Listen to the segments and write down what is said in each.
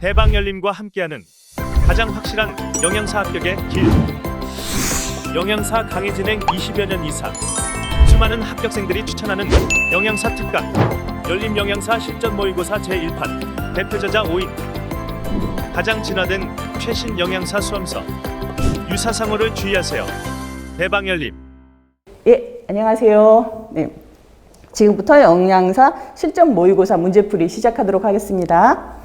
대방열림과 함께하는 가장 확실한 영양사 합격의 길. 영양사 강의 진행 20여 년 이상. 수많은 합격생들이 추천하는 영양사 특강. 열림 영양사 실전 모의고사 제1판. 대표 저자 5인. 가장 진화된 최신 영양사 수험서. 유사상호를 주의하세요. 대방열림. 예, 안녕하세요. 네. 지금부터 영양사 실전 모의고사 문제풀이 시작하도록 하겠습니다.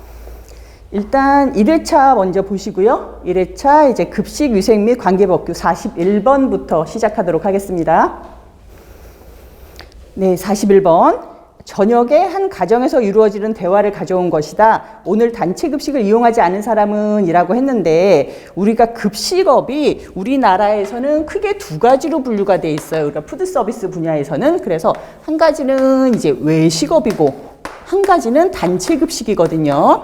일단 1회차 먼저 보시고요. 1회차 이제 급식 위생 및 관계 법규 41번부터 시작하도록 하겠습니다. 네, 41번. 저녁에 한 가정에서 이루어지는 대화를 가져온 것이다. 오늘 단체 급식을 이용하지 않은 사람은 이라고 했는데 우리가 급식업이 우리나라에서는 크게 두 가지로 분류가 돼 있어요. 우리가 푸드 서비스 분야에서는 그래서 한 가지는 이제 외식업이고 한 가지는 단체 급식이거든요.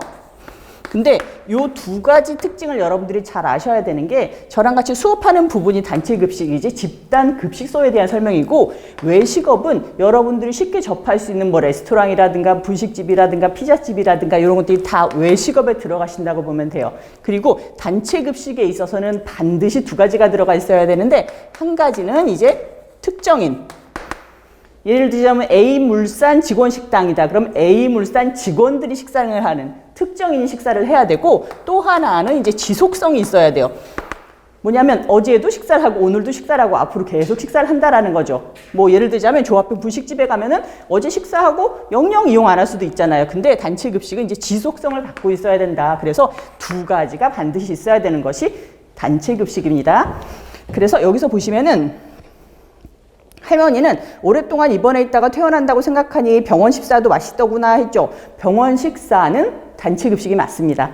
근데 요 두 가지 특징을 여러분들이 잘 아셔야 되는 게 저랑 같이 수업하는 부분이 단체 급식이지 집단 급식소에 대한 설명이고 외식업은 여러분들이 쉽게 접할 수 있는 뭐 레스토랑이라든가 분식집이라든가 피자집이라든가 이런 것들이 다 외식업에 들어가신다고 보면 돼요. 그리고 단체 급식에 있어서는 반드시 두 가지가 들어가 있어야 되는데 한 가지는 이제 특정인 예를 들자면 A 물산 직원 식당이다. 그럼 A 물산 직원들이 식사를 하는 특정인이 식사를 해야 되고 또 하나는 이제 지속성이 있어야 돼요. 뭐냐면 어제도 식사를 하고 오늘도 식사를 하고 앞으로 계속 식사를 한다라는 거죠. 뭐 예를 들자면 조합병 분식집에 가면은 어제 식사하고 영영 이용 안 할 수도 있잖아요. 근데 단체 급식은 이제 지속성을 갖고 있어야 된다. 그래서 두 가지가 반드시 있어야 되는 것이 단체 급식입니다. 그래서 여기서 보시면은 할머니는 오랫동안 입원해 있다가 퇴원한다고 생각하니 병원 식사도 맛있더구나 했죠. 병원 식사는 단체 급식이 맞습니다.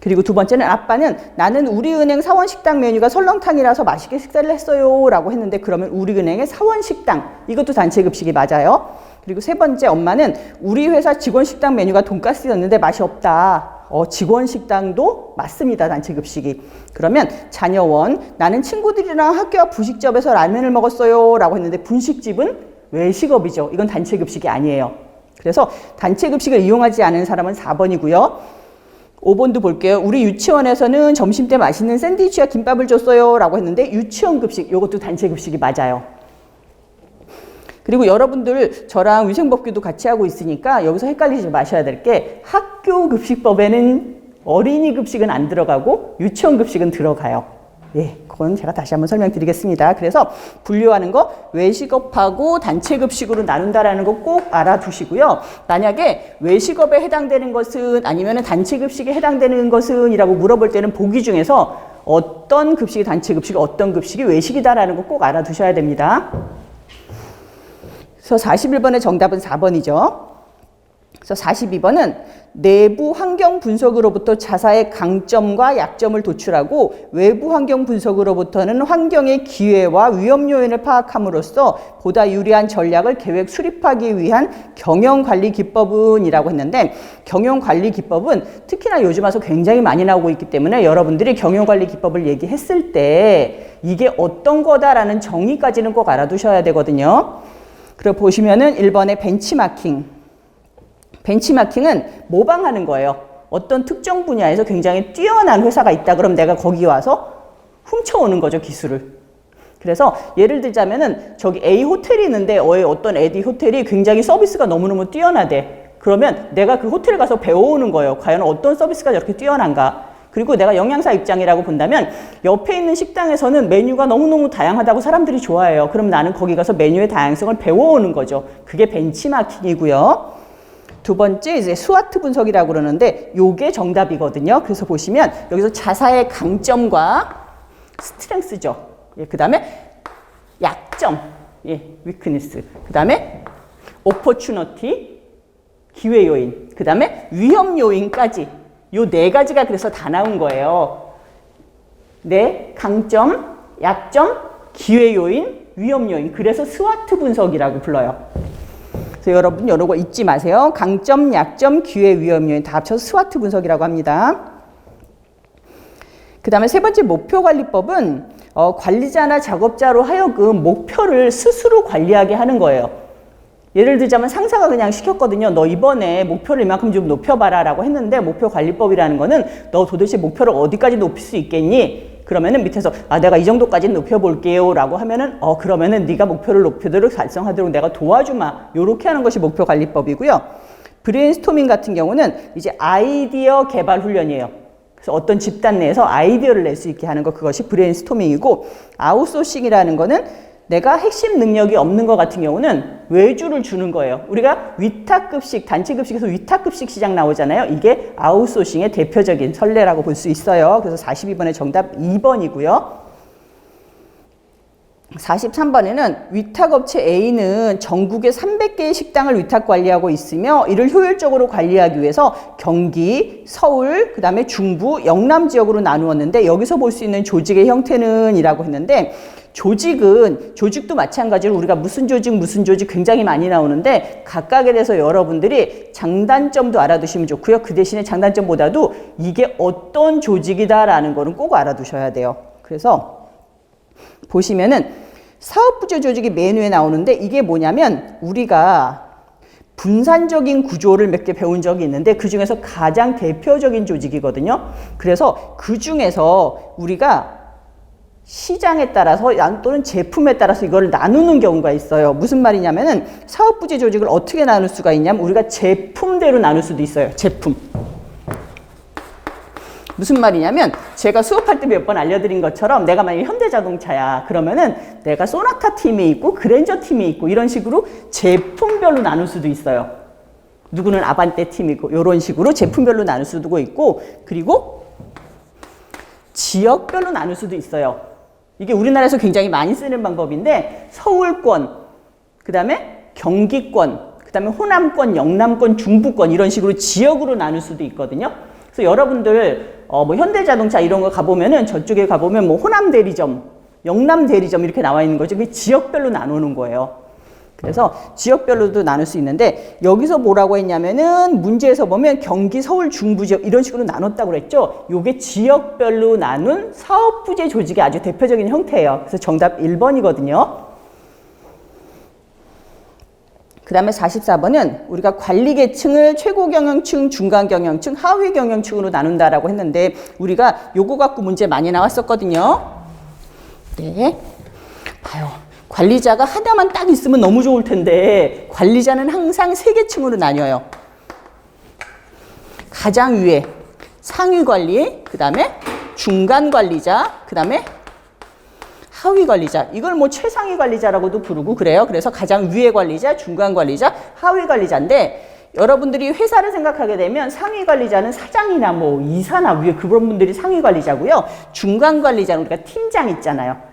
그리고 두 번째는 아빠는 나는 우리은행 사원식당 메뉴가 설렁탕이라서 맛있게 식사를 했어요 라고 했는데 그러면 우리은행의 사원식당 이것도 단체 급식이 맞아요. 그리고 세 번째 엄마는 우리 회사 직원 식당 메뉴가 돈가스였는데 맛이 없다. 어, 직원 식당도 맞습니다. 단체 급식이. 그러면 자녀원 나는 친구들이랑 학교 앞 분식집에서 라면을 먹었어요 라고 했는데 분식집은 외식업이죠. 이건 단체 급식이 아니에요. 그래서 단체 급식을 이용하지 않은 사람은 4번이고요. 5번도 볼게요. 우리 유치원에서는 점심 때 맛있는 샌드위치와 김밥을 줬어요 라고 했는데 유치원 급식 이것도 단체 급식이 맞아요. 그리고 여러분들 저랑 위생법규도 같이 하고 있으니까 여기서 헷갈리지 마셔야 될 게 학교 급식법에는 어린이 급식은 안 들어가고 유치원 급식은 들어가요. 예, 그건 제가 다시 한번 설명드리겠습니다. 그래서 분류하는 거 외식업하고 단체 급식으로 나눈다라는 거 꼭 알아두시고요. 만약에 외식업에 해당되는 것은 아니면 단체 급식에 해당되는 것은이라고 물어볼 때는 보기 중에서 어떤 급식이 단체 급식, 어떤 급식이 외식이다라는 거 꼭 알아두셔야 됩니다. 그래서 41번의 정답은 4번이죠. 그래서 42번은 내부 환경 분석으로부터 자사의 강점과 약점을 도출하고 외부 환경 분석으로부터는 환경의 기회와 위험 요인을 파악함으로써 보다 유리한 전략을 계획 수립하기 위한 경영 관리 기법은이라고 했는데 경영 관리 기법은 특히나 요즘 와서 굉장히 많이 나오고 있기 때문에 여러분들이 경영 관리 기법을 얘기했을 때 이게 어떤 거다라는 정의까지는 꼭 알아두셔야 되거든요. 그리고 보시면은 1번의 벤치마킹. 벤치마킹은 모방하는 거예요. 어떤 특정 분야에서 굉장히 뛰어난 회사가 있다 그럼 내가 거기 와서 훔쳐오는 거죠, 기술을. 그래서 예를 들자면은 저기 A 호텔이 있는데 어떤 에디 호텔이 굉장히 서비스가 너무너무 뛰어나대. 그러면 내가 그 호텔 가서 배워오는 거예요. 과연 어떤 서비스가 저렇게 뛰어난가? 그리고 내가 영양사 입장이라고 본다면 옆에 있는 식당에서는 메뉴가 너무너무 다양하다고 사람들이 좋아해요. 그럼 나는 거기 가서 메뉴의 다양성을 배워오는 거죠. 그게 벤치마킹이고요. 두 번째 이제 스와트 분석이라고 그러는데 요게 정답이거든요. 그래서 보시면 여기서 자사의 강점과 스트렝스죠. 예, 그다음에 약점, 예, 위크니스. 그다음에 오퍼추너티, 기회 요인. 그다음에 위험 요인까지 요 네 가지가 그래서 다 나온 거예요. 네, 강점, 약점, 기회 요인, 위험 요인. 그래서 스와트 분석이라고 불러요. 그래서 여러분 이런 거 잊지 마세요. 강점, 약점, 기회, 위험 요인 다 합쳐서 스와트 분석이라고 합니다. 그 다음에 세 번째 목표 관리법은 어, 관리자나 작업자로 하여금 목표를 스스로 관리하게 하는 거예요. 예를 들자면 상사가 그냥 시켰거든요. 너 이번에 목표를 이만큼 좀 높여봐라 라고 했는데 목표 관리법이라는 거는 너 도대체 목표를 어디까지 높일 수 있겠니? 그러면은 밑에서 아 내가 이 정도까지 높여볼게요 라고 하면은 어 그러면은 네가 목표를 높이도록 달성하도록 내가 도와주마 요렇게 하는 것이 목표 관리법이고요. 브레인스토밍 같은 경우는 이제 아이디어 개발 훈련이에요. 그래서 어떤 집단 내에서 아이디어를 낼 수 있게 하는 거 그것이 브레인스토밍이고 아웃소싱이라는 거는 내가 핵심 능력이 없는 것 같은 경우는 외주를 주는 거예요. 우리가 위탁급식, 단체급식에서 위탁급식 시장 나오잖아요. 이게 아웃소싱의 대표적인 선례라고 볼 수 있어요. 그래서 42번의 정답 2번이고요. 43번에는 위탁업체 A는 전국에 300개의 식당을 위탁 관리하고 있으며 이를 효율적으로 관리하기 위해서 경기, 서울, 그 다음에 중부, 영남 지역으로 나누었는데 여기서 볼 수 있는 조직의 형태는 이라고 했는데 조직은 조직도 마찬가지로 우리가 무슨 조직 무슨 조직 굉장히 많이 나오는데 각각에 대해서 여러분들이 장단점도 알아두시면 좋고요. 그 대신에 장단점보다도 이게 어떤 조직이다라는 거는 꼭 알아두셔야 돼요. 그래서 보시면은 사업부조 조직이 메뉴에 나오는데 이게 뭐냐면 우리가 분산적인 구조를 몇 개 배운 적이 있는데 그 중에서 가장 대표적인 조직이거든요. 그래서 그 중에서 우리가 시장에 따라서 양- 또는 제품에 따라서 이걸 나누는 경우가 있어요. 무슨 말이냐면은 사업 부지 조직을 어떻게 나눌 수가 있냐면 우리가 제품대로 나눌 수도 있어요. 제품. 무슨 말이냐면 제가 수업할 때 몇 번 알려드린 것처럼 내가 만약에 현대자동차야 그러면은 내가 소나타 팀이 있고 그랜저 팀이 있고 이런 식으로 제품별로 나눌 수도 있어요. 누구는 아반떼 팀이고 이런 식으로 제품별로 나눌 수도 있고 그리고 지역별로 나눌 수도 있어요. 이게 우리나라에서 굉장히 많이 쓰는 방법인데 서울권, 그 다음에 경기권, 그 다음에 호남권, 영남권, 중부권 이런 식으로 지역으로 나눌 수도 있거든요. 그래서 여러분들 어, 뭐 현대자동차 이런 거 가보면은 저쪽에 가보면 뭐 호남 대리점, 영남 대리점 이렇게 나와 있는 거죠. 그게 지역별로 나누는 거예요. 그래서 지역별로도 나눌 수 있는데 여기서 뭐라고 했냐면은 문제에서 보면 경기, 서울, 중부 지역 이런 식으로 나눴다고 그랬죠. 요게 지역별로 나눈 사업부제 조직의 아주 대표적인 형태예요. 그래서 정답 1번이거든요. 그 다음에 44번은 우리가 관리 계층을 최고 경영층, 중간 경영층, 하위 경영층으로 나눈다라고 했는데 우리가 요거 갖고 문제 많이 나왔었거든요. 네. 봐요. 관리자가 하나만 딱 있으면 너무 좋을 텐데 관리자는 항상 세 계층으로 나뉘어요. 가장 위에 상위 관리, 그 다음에 중간 관리자, 그 다음에 하위 관리자. 이걸 뭐 최상위 관리자라고도 부르고 그래요. 그래서 가장 위에 관리자, 중간 관리자, 하위 관리자인데 여러분들이 회사를 생각하게 되면 상위 관리자는 사장이나 뭐 이사나 위에 그런 분들이 상위 관리자고요. 중간 관리자는 우리가 팀장 있잖아요.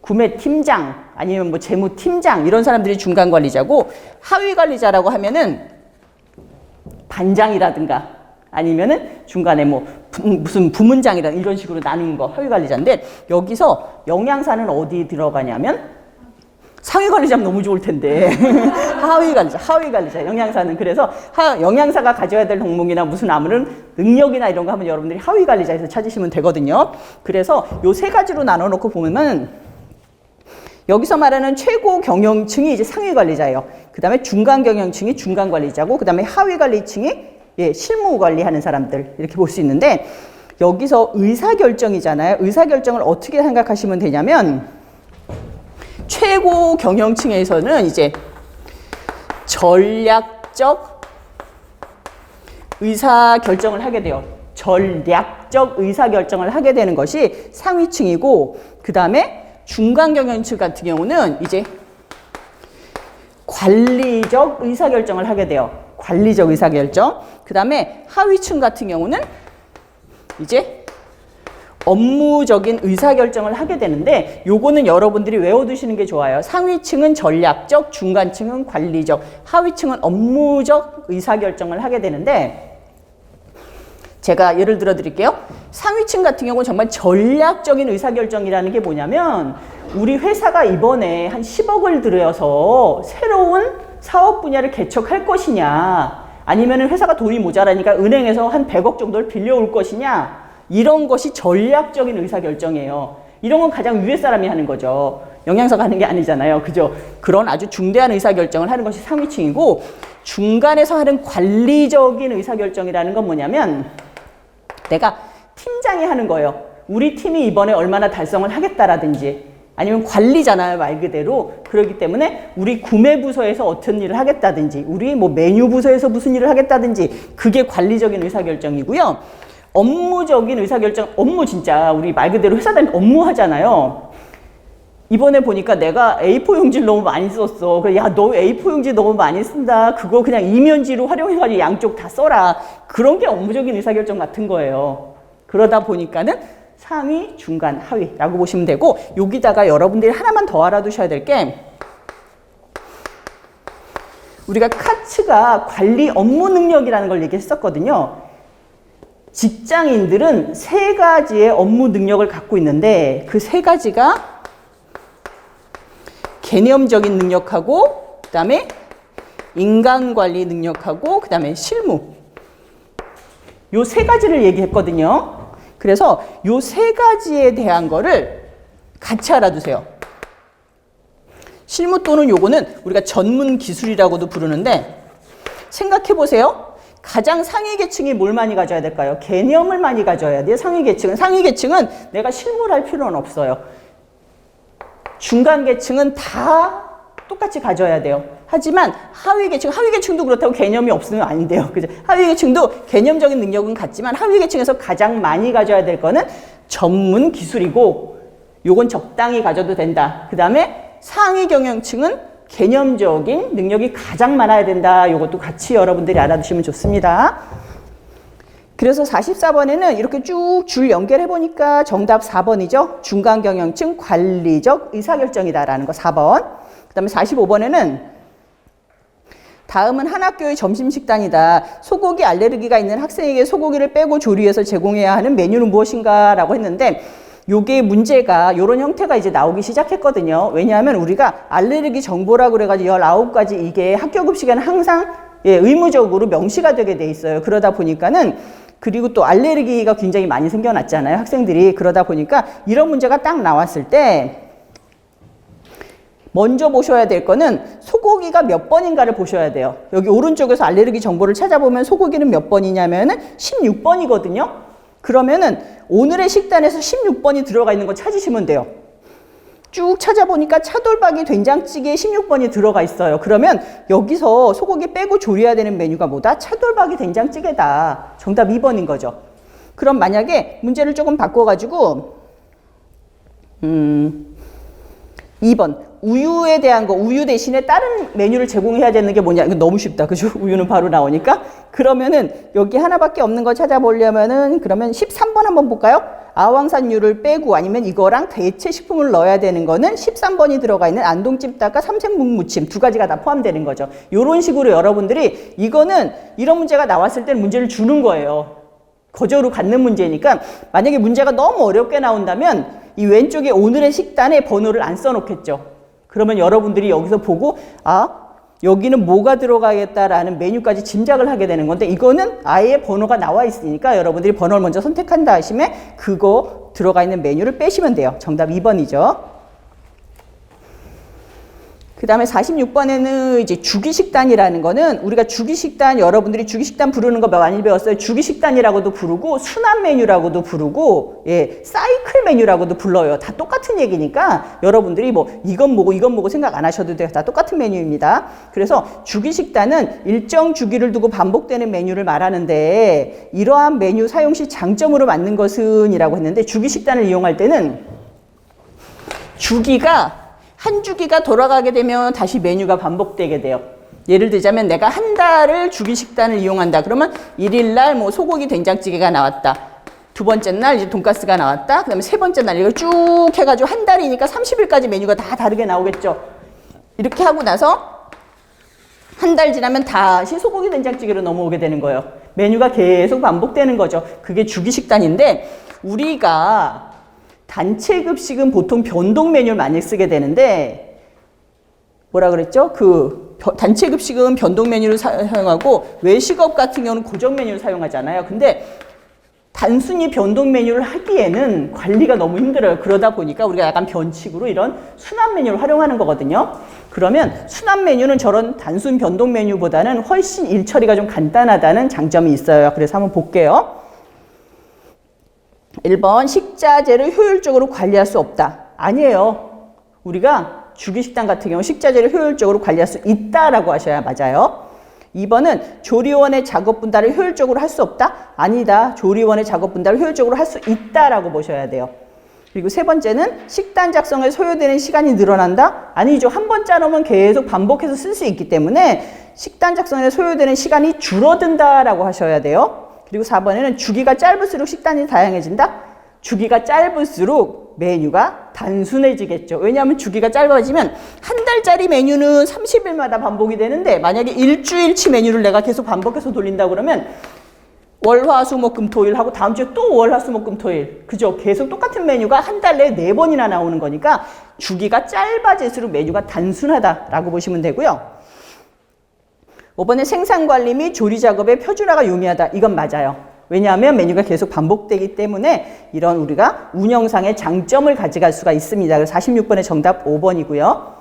구매 팀장 아니면 뭐 재무 팀장 이런 사람들이 중간 관리자고 하위 관리자라고 하면은 반장이라든가 아니면은 중간에 뭐 부- 무슨 부문장이라 이런 식으로 나누는 거 하위 관리자인데 여기서 영양사는 어디 들어가냐면 상위 관리자면 너무 좋을 텐데 하위 관리자, 하위 관리자, 영양사는 그래서 하, 영양사가 가져야 될 덕목이나 무슨 아무런 능력이나 이런 거 하면 여러분들이 하위 관리자에서 찾으시면 되거든요. 그래서 요 세 가지로 나눠 놓고 보면은 여기서 말하는 최고 경영층이 이제 상위 관리자예요. 그 다음에 중간 경영층이 중간 관리자고, 그 다음에 하위 관리층이 예, 실무 관리하는 사람들 이렇게 볼 수 있는데 여기서 의사 결정이잖아요. 의사 결정을 어떻게 생각하시면 되냐면 최고 경영층에서는 이제 전략적 의사 결정을 하게 돼요. 전략적 의사 결정을 하게 되는 것이 상위층이고 그 다음에 중간 경영층 같은 경우는 이제 관리적 의사 결정을 하게 돼요. 관리적 의사 결정. 그 다음에 하위층 같은 경우는 이제 업무적인 의사 결정을 하게 되는데 요거는 여러분들이 외워두시는 게 좋아요. 상위층은 전략적, 중간층은 관리적, 하위층은 업무적 의사 결정을 하게 되는데 제가 예를 들어 드릴게요. 상위층 같은 경우는 정말 전략적인 의사결정이라는 게 뭐냐면 우리 회사가 이번에 한 10억을 들여서 새로운 사업 분야를 개척할 것이냐 아니면 회사가 돈이 모자라니까 은행에서 한 100억 정도를 빌려올 것이냐 이런 것이 전략적인 의사결정이에요. 이런 건 가장 위에 사람이 하는 거죠. 영양사가 하는 게 아니잖아요. 그죠? 그런 아주 중대한 의사결정을 하는 것이 상위층이고 중간에서 하는 관리적인 의사결정이라는 건 뭐냐면 내가 팀장이 하는 거예요. 우리 팀이 이번에 얼마나 달성을 하겠다라든지 아니면 관리잖아요 말 그대로 그렇기 때문에 우리 구매 부서에서 어떤 일을 하겠다든지 우리 뭐 메뉴 부서에서 무슨 일을 하겠다든지 그게 관리적인 의사결정이고요 업무적인 의사결정 업무 진짜 우리 말 그대로 회사 다니면 업무 하잖아요 이번에 보니까 내가 A4 용지를 너무 많이 썼어. 야, 너 A4 용지 너무 많이 쓴다. 그거 그냥 이면지로 활용해가지고 양쪽 다 써라. 그런 게 업무적인 의사결정 같은 거예요. 그러다 보니까는 상위, 중간, 하위라고 보시면 되고, 여기다가 여러분들이 하나만 더 알아두셔야 될 게, 우리가 카츠가 관리 업무 능력이라는 걸 얘기했었거든요. 직장인들은 세 가지의 업무 능력을 갖고 있는데, 그 세 가지가 개념적인 능력하고 그다음에 인간 관리 능력하고 그다음에 실무 요 세 가지를 얘기했거든요. 그래서 요 세 가지에 대한 거를 같이 알아두세요. 실무 또는 요거는 우리가 전문 기술이라고도 부르는데 생각해 보세요. 가장 상위 계층이 뭘 많이 가져야 될까요? 개념을 많이 가져야 돼요. 상위 계층은 상위 계층은 내가 실무를 할 필요는 없어요. 중간 계층은 다 똑같이 가져야 돼요. 하지만 하위 계층, 하위 계층도 그렇다고 개념이 없으면 아닌데요. 그죠? 하위 계층도 개념적인 능력은 같지만 하위 계층에서 가장 많이 가져야 될 거는 전문 기술이고 요건 적당히 가져도 된다. 그 다음에 상위 경영층은 개념적인 능력이 가장 많아야 된다. 요것도 같이 여러분들이 알아두시면 좋습니다. 그래서 44번에는 이렇게 쭉 줄 연결해 보니까 정답 4번이죠. 중간 경영층 관리적 의사결정이다라는 거 4번. 그 다음에 45번에는 다음은 한 학교의 점심 식단이다. 소고기 알레르기가 있는 학생에게 소고기를 빼고 조리해서 제공해야 하는 메뉴는 무엇인가 라고 했는데 요게 문제가 요런 형태가 이제 나오기 시작했거든요. 왜냐하면 우리가 알레르기 정보라고 그래가지고 19가지 이게 학교 급식에는 항상 예, 의무적으로 명시가 되게 돼 있어요. 그러다 보니까는 그리고 또 알레르기가 굉장히 많이 생겨났잖아요. 학생들이. 그러다 보니까 이런 문제가 딱 나왔을 때 먼저 보셔야 될 거는 소고기가 몇 번인가를 보셔야 돼요. 여기 오른쪽에서 알레르기 정보를 찾아보면 소고기는 몇 번이냐면은 16번이거든요. 그러면은 오늘의 식단에서 16번이 들어가 있는 거 찾으시면 돼요. 쭉 찾아보니까 차돌박이 된장찌개에 16번이 들어가 있어요. 그러면 여기서 소고기 빼고 조리해야 되는 메뉴가 뭐다? 차돌박이 된장찌개다. 정답 2번인 거죠. 그럼 만약에 문제를 조금 바꿔가지고 음 2번. 우유에 대한 거 우유 대신에 다른 메뉴를 제공해야 되는 게 뭐냐. 이거 너무 쉽다. 그죠? 우유는 바로 나오니까. 그러면은 여기 하나밖에 없는 거 찾아보려면은 그러면 13번 한번 볼까요? 아황산유를 빼고 아니면 이거랑 대체 식품을 넣어야 되는 거는 13번이 들어가 있는 안동찜닭과 삼색묵무침 두 가지가 다 포함되는 거죠. 요런 식으로 여러분들이 이거는 이런 문제가 나왔을 때는 문제를 주는 거예요. 거저로 갖는 문제니까 만약에 문제가 너무 어렵게 나온다면 이 왼쪽에 오늘의 식단에 번호를 안 써놓겠죠. 그러면 여러분들이 여기서 보고 아 여기는 뭐가 들어가겠다라는 메뉴까지 짐작을 하게 되는 건데 이거는 아예 번호가 나와 있으니까 여러분들이 번호를 먼저 선택한 다음에 그거 들어가 있는 메뉴를 빼시면 돼요. 정답 2번이죠. 그 다음에 46번에는 이제 주기식단이라는 거는 우리가 주기식단 여러분들이 주기식단 부르는 거 많이 배웠어요. 주기식단이라고도 부르고 순환 메뉴라고도 부르고 예 사이클 메뉴라고도 불러요. 다 똑같은 얘기니까 여러분들이 뭐 이건 뭐고 이건 뭐고 생각 안 하셔도 돼요. 다 똑같은 메뉴입니다. 그래서 주기식단은 일정 주기를 두고 반복되는 메뉴를 말하는데 이러한 메뉴 사용 시 장점으로 맞는 것은 이라고 했는데 주기식단을 이용할 때는 주기가 한 주기가 돌아가게 되면 다시 메뉴가 반복되게 돼요. 예를 들자면 내가 한 달을 주기 식단을 이용한다. 그러면 일일 날 뭐 소고기 된장찌개가 나왔다. 두 번째 날 이제 돈가스가 나왔다. 그다음에 세 번째 날 이걸 쭉 해가지고 한 달이니까 30일까지 메뉴가 다 다르게 나오겠죠. 이렇게 하고 나서 한 달 지나면 다시 소고기 된장찌개로 넘어오게 되는 거예요. 메뉴가 계속 반복되는 거죠. 그게 주기 식단인데 우리가 단체 급식은 보통 변동 메뉴를 많이 쓰게 되는데 뭐라 그랬죠? 그 벼- 단체 급식은 변동 메뉴를 사- 사용하고 외식업 같은 경우는 고정 메뉴를 사용하잖아요. 근데 단순히 변동 메뉴를 하기에는 관리가 너무 힘들어요. 그러다 보니까 우리가 약간 변칙으로 이런 순환 메뉴를 활용하는 거거든요. 그러면 순환 메뉴는 저런 단순 변동 메뉴보다는 훨씬 일 처리가 좀 간단하다는 장점이 있어요. 그래서 한번 볼게요. 1번 식자재를 효율적으로 관리할 수 없다. 아니에요. 우리가 주기식당 같은 경우 식자재를 효율적으로 관리할 수 있다라고 하셔야 맞아요. 2번은 조리원의 작업 분담을 효율적으로 할 수 없다? 아니다. 조리원의 작업 분담을 효율적으로 할 수 있다라고 보셔야 돼요. 그리고 세 번째는 식단 작성에 소요되는 시간이 늘어난다? 아니죠. 한 번 짜놓으면 계속 반복해서 쓸 수 있기 때문에 식단 작성에 소요되는 시간이 줄어든다라고 하셔야 돼요. 그리고 4번에는 주기가 짧을수록 식단이 다양해진다? 주기가 짧을수록 메뉴가 단순해지겠죠. 왜냐하면 주기가 짧아지면 한 달짜리 메뉴는 30일마다 반복이 되는데 만약에 일주일치 메뉴를 내가 계속 반복해서 돌린다 그러면 월화수목금토일 하고 다음 주에 또 월화수목금토일 그죠? 계속 똑같은 메뉴가 한 달 내에 네 번이나 나오는 거니까 주기가 짧아질수록 메뉴가 단순하다라고 보시면 되고요. 5번에 생산 관리 및 조리 작업의 표준화가 용이하다. 이건 맞아요. 왜냐하면 메뉴가 계속 반복되기 때문에 이런 우리가 운영상의 장점을 가져갈 수가 있습니다. 그래서 46번의 정답 5번이고요.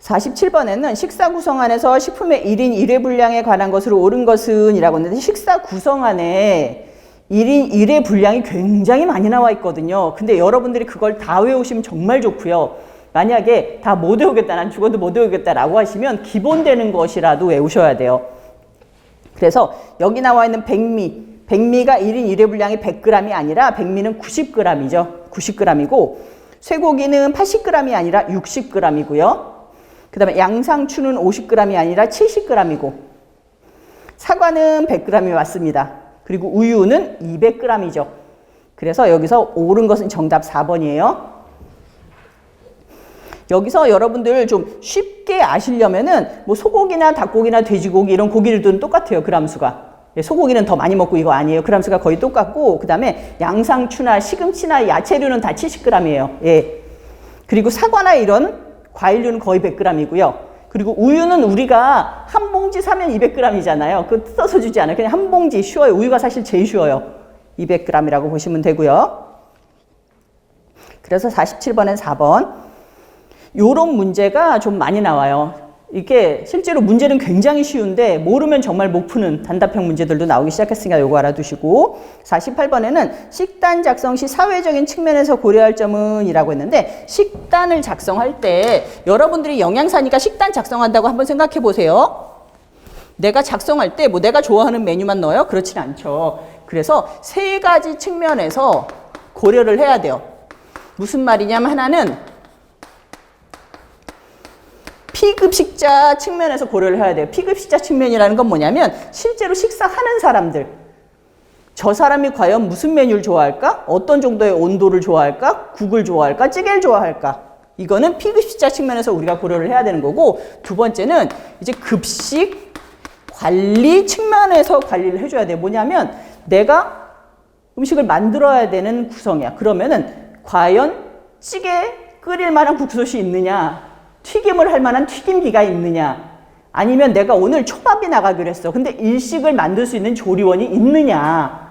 47번에는 식사 구성 안에서 식품의 1인 1회 분량에 관한 것으로 옳은 것은 이라고 했는데 식사 구성 안에 1인 1회 분량이 굉장히 많이 나와 있거든요. 근데 여러분들이 그걸 다 외우시면 정말 좋고요. 만약에 다 못 외우겠다, 난 죽어도 못 외우겠다라고 하시면 기본 되는 것이라도 외우셔야 돼요. 그래서 여기 나와 있는 백미, 백미가 1인 1회 분량이 100g이 아니라 백미는 90g이죠. 90g이고 쇠고기는 80g이 아니라 60g이고요. 그 다음에 양상추는 50g이 아니라 70g이고 사과는 100g이 맞습니다. 그리고 우유는 200g이죠. 그래서 여기서 옳은 것은 정답 4번이에요. 여기서 여러분들 좀 쉽게 아시려면은 뭐 소고기나 닭고기나 돼지고기 이런 고기들은 똑같아요. 그람수가. 예, 소고기는 더 많이 먹고 이거 아니에요. 그람수가 거의 똑같고 그다음에 양상추나 시금치나 야채류는 다 70g이에요. 예. 그리고 사과나 이런 과일류는 거의 100g이고요. 그리고 우유는 우리가 한 봉지 사면 200g이잖아요. 그 뜯어서 주지 않아요. 그냥 한 봉지 쉬워요. 우유가 사실 제일 쉬워요. 200g이라고 보시면 되고요. 그래서 47번엔 4번. 요런 문제가 좀 많이 나와요. 이게 실제로 문제는 굉장히 쉬운데 모르면 정말 못 푸는 단답형 문제들도 나오기 시작했으니까 요거 알아두시고 48번에는 식단 작성 시 사회적인 측면에서 고려할 점은 이라고 했는데 식단을 작성할 때 여러분들이 영양사니까 식단 작성한다고 한번 생각해 보세요. 내가 작성할 때 뭐 내가 좋아하는 메뉴만 넣어요? 그렇진 않죠. 그래서 세 가지 측면에서 고려를 해야 돼요. 무슨 말이냐면 하나는 피급식자 측면에서 고려를 해야 돼요. 피급식자 측면이라는 건 뭐냐면 실제로 식사하는 사람들. 저 사람이 과연 무슨 메뉴를 좋아할까? 어떤 정도의 온도를 좋아할까? 국을 좋아할까? 찌개를 좋아할까? 이거는 피급식자 측면에서 우리가 고려를 해야 되는 거고 두 번째는 이제 급식 관리 측면에서 관리를 해줘야 돼요. 뭐냐면 내가 음식을 만들어야 되는 구성이야. 그러면은 과연 찌개 끓일 만한 국솥이 있느냐? 튀김을 할 만한 튀김기가 있느냐? 아니면 내가 오늘 초밥이 나가기로 했어. 근데 일식을 만들 수 있는 조리원이 있느냐?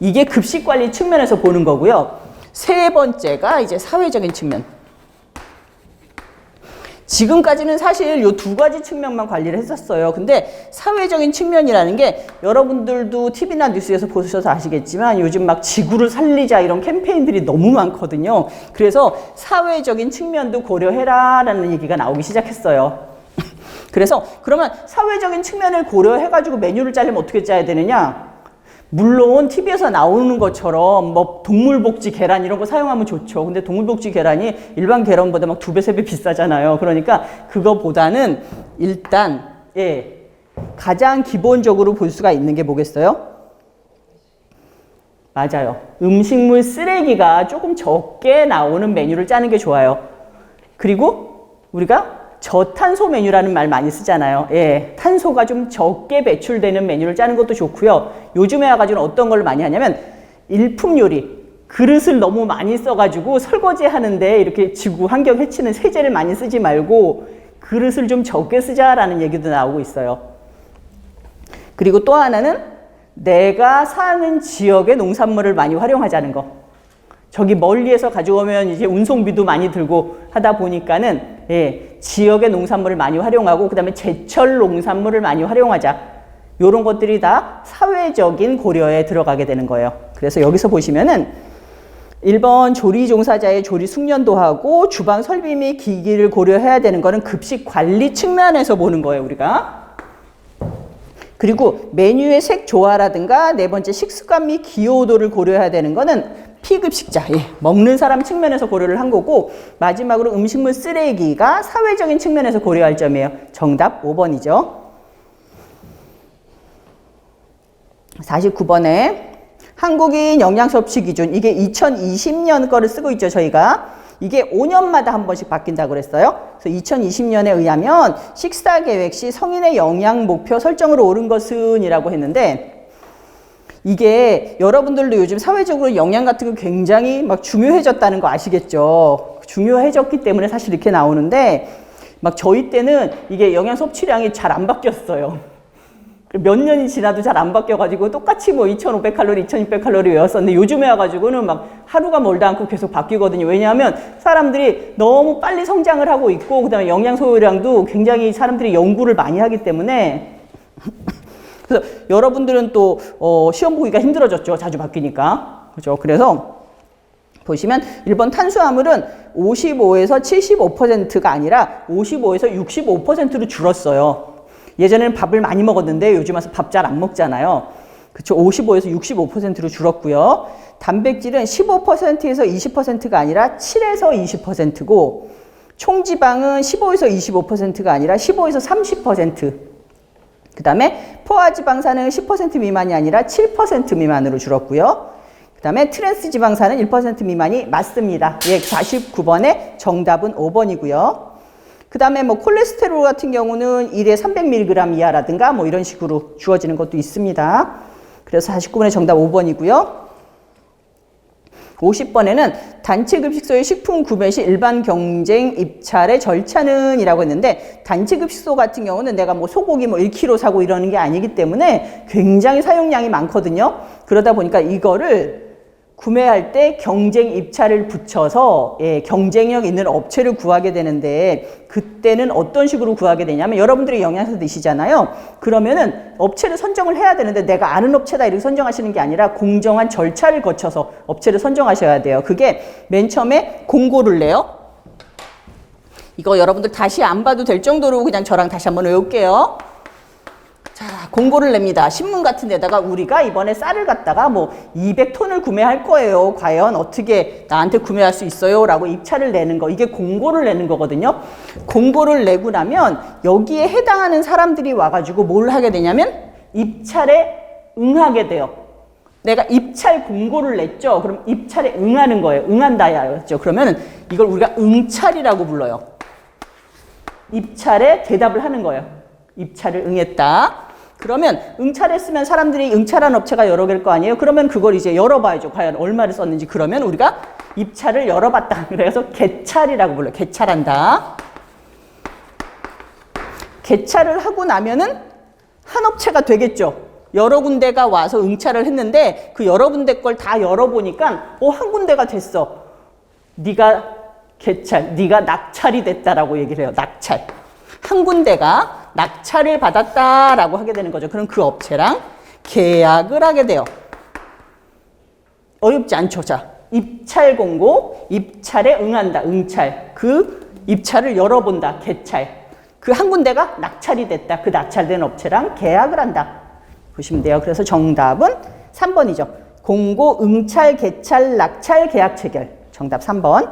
이게 급식 관리 측면에서 보는 거고요. 세 번째가 이제 사회적인 측면. 지금까지는 사실 요 두 가지 측면만 관리를 했었어요. 근데 사회적인 측면이라는 게 여러분들도 TV나 뉴스에서 보셔서 아시겠지만 요즘 막 지구를 살리자 이런 캠페인들이 너무 많거든요. 그래서 사회적인 측면도 고려해라라는 얘기가 나오기 시작했어요. 그래서 그러면 사회적인 측면을 고려해가지고 메뉴를 짜려면 어떻게 짜야 되느냐? 물론 TV에서 나오는 것처럼 뭐 동물복지 계란 이런 거 사용하면 좋죠. 근데 동물복지 계란이 일반 계란보다 막 두 배, 세 배 비싸잖아요. 그러니까 그거보다는 일단, 예, 가장 기본적으로 볼 수가 있는 게 뭐겠어요? 맞아요. 음식물 쓰레기가 조금 적게 나오는 메뉴를 짜는 게 좋아요. 그리고 우리가 저탄소 메뉴라는 말 많이 쓰잖아요. 예, 탄소가 좀 적게 배출되는 메뉴를 짜는 것도 좋고요. 요즘에 와가지고 어떤 걸 많이 하냐면 일품 요리. 그릇을 너무 많이 써가지고 설거지 하는데 이렇게 지구 환경 해치는 세제를 많이 쓰지 말고 그릇을 좀 적게 쓰자라는 얘기도 나오고 있어요. 그리고 또 하나는 내가 사는 지역의 농산물을 많이 활용하자는 거. 저기 멀리에서 가져오면 이제 운송비도 많이 들고 하다 보니까는 예, 지역의 농산물을 많이 활용하고 그다음에 제철 농산물을 많이 활용하자. 요런 것들이 다 사회적인 고려에 들어가게 되는 거예요. 그래서 여기서 보시면은 1번 조리 종사자의 조리 숙련도하고 주방 설비 및 기기를 고려해야 되는 거는 급식 관리 측면에서 보는 거예요, 우리가. 그리고 메뉴의 색 조화라든가 네 번째 식습관 및 기호도를 고려해야 되는 거는 피급식자, 예, 먹는 사람 측면에서 고려를 한 거고 마지막으로 음식물 쓰레기가 사회적인 측면에서 고려할 점이에요. 정답 5번이죠. 49번에 한국인 영양 섭취 기준 이게 2020년 거를 쓰고 있죠 저희가 이게 5년마다 한 번씩 바뀐다고 그랬어요. 그래서 2020년에 의하면 식사 계획 시 성인의 영양 목표 설정으로 옳은 것은이라고 했는데 이게 여러분들도 요즘 사회적으로 영양 같은 거 굉장히 막 중요해졌다는 거 아시겠죠? 중요해졌기 때문에 사실 이렇게 나오는데 막 저희 때는 이게 영양 섭취량이 잘 안 바뀌었어요. 몇 년이 지나도 잘 안 바뀌어가지고 똑같이 뭐 2,500칼로리, 2,600칼로리 외웠었는데 요즘에 와가지고는 막 하루가 멀다 않고 계속 바뀌거든요. 왜냐하면 사람들이 너무 빨리 성장을 하고 있고 그다음에 영양 소요량도 굉장히 사람들이 연구를 많이 하기 때문에 그래서 여러분들은 또 어, 시험 보기가 힘들어졌죠. 자주 바뀌니까. 그죠? 그래서 보시면 1번 탄수화물은 55에서 75%가 아니라 55에서 65%로 줄었어요. 예전에는 밥을 많이 먹었는데 요즘 와서 밥 잘 안 먹잖아요. 그쵸. 55에서 65%로 줄었고요. 단백질은 15%에서 20%가 아니라 7에서 20%고, 총지방은 15에서 25%가 아니라 15에서 30%. 그 다음에 포화 지방산은 10% 미만이 아니라 7% 미만으로 줄었고요. 그 다음에 트랜스 지방산은 1% 미만이 맞습니다. 예, 49번의 정답은 5번이고요. 그 다음에 뭐 콜레스테롤 같은 경우는 1에 300mg 이하라든가 뭐 이런 식으로 주어지는 것도 있습니다. 그래서 49번의 정답 5번이고요. 50번에는 단체 급식소의 식품 구매 시 일반 경쟁 입찰의 절차는 이라고 했는데 단체 급식소 같은 경우는 내가 뭐 소고기 뭐 1kg 사고 이러는 게 아니기 때문에 굉장히 사용량이 많거든요. 그러다 보니까 이거를 구매할 때 경쟁 입찰을 붙여서 예, 경쟁력 있는 업체를 구하게 되는데 그때는 어떤 식으로 구하게 되냐면 여러분들이 영양사 드시잖아요. 그러면은 업체를 선정을 해야 되는데 내가 아는 업체다 이렇게 선정하시는 게 아니라 공정한 절차를 거쳐서 업체를 선정하셔야 돼요. 그게 맨 처음에 공고를 내요. 이거 여러분들 다시 안 봐도 될 정도로 그냥 저랑 다시 한번 외울게요. 자, 공고를 냅니다. 신문 같은 데다가 우리가 이번에 쌀을 갖다가 뭐 200톤을 구매할 거예요. 과연 어떻게 나한테 구매할 수 있어요? 라고 입찰을 내는 거. 이게 공고를 내는 거거든요. 공고를 내고 나면 여기에 해당하는 사람들이 와가지고 뭘 하게 되냐면 입찰에 응하게 돼요. 내가 입찰 공고를 냈죠. 그럼 입찰에 응하는 거예요. 응한다야였죠. 그러면은 이걸 우리가 응찰이라고 불러요. 입찰에 대답을 하는 거예요. 입찰을 응했다. 그러면 응찰했으면 사람들이 응찰한 업체가 여러 개일 거 아니에요? 그러면 그걸 이제 열어봐야죠. 과연 얼마를 썼는지. 그러면 우리가 입찰을 열어봤다. 그래서 개찰이라고 불러요. 개찰한다. 개찰을 하고 나면은 한 업체가 되겠죠. 여러 군데가 와서 응찰을 했는데 그 여러 군데 걸 다 열어보니까 어, 한 군데가 됐어. 네가 개찰, 네가 낙찰이 됐다라고 얘기를 해요. 낙찰. 한 군데가 낙찰을 받았다라고 하게 되는 거죠. 그럼 그 업체랑 계약을 하게 돼요. 어렵지 않죠. 자, 입찰 공고, 입찰에 응한다. 응찰. 그 입찰을 열어본다. 개찰. 그 한 군데가 낙찰이 됐다. 그 낙찰된 업체랑 계약을 한다. 보시면 돼요. 그래서 정답은 3번이죠. 공고, 응찰, 개찰, 낙찰, 계약 체결. 정답 3번.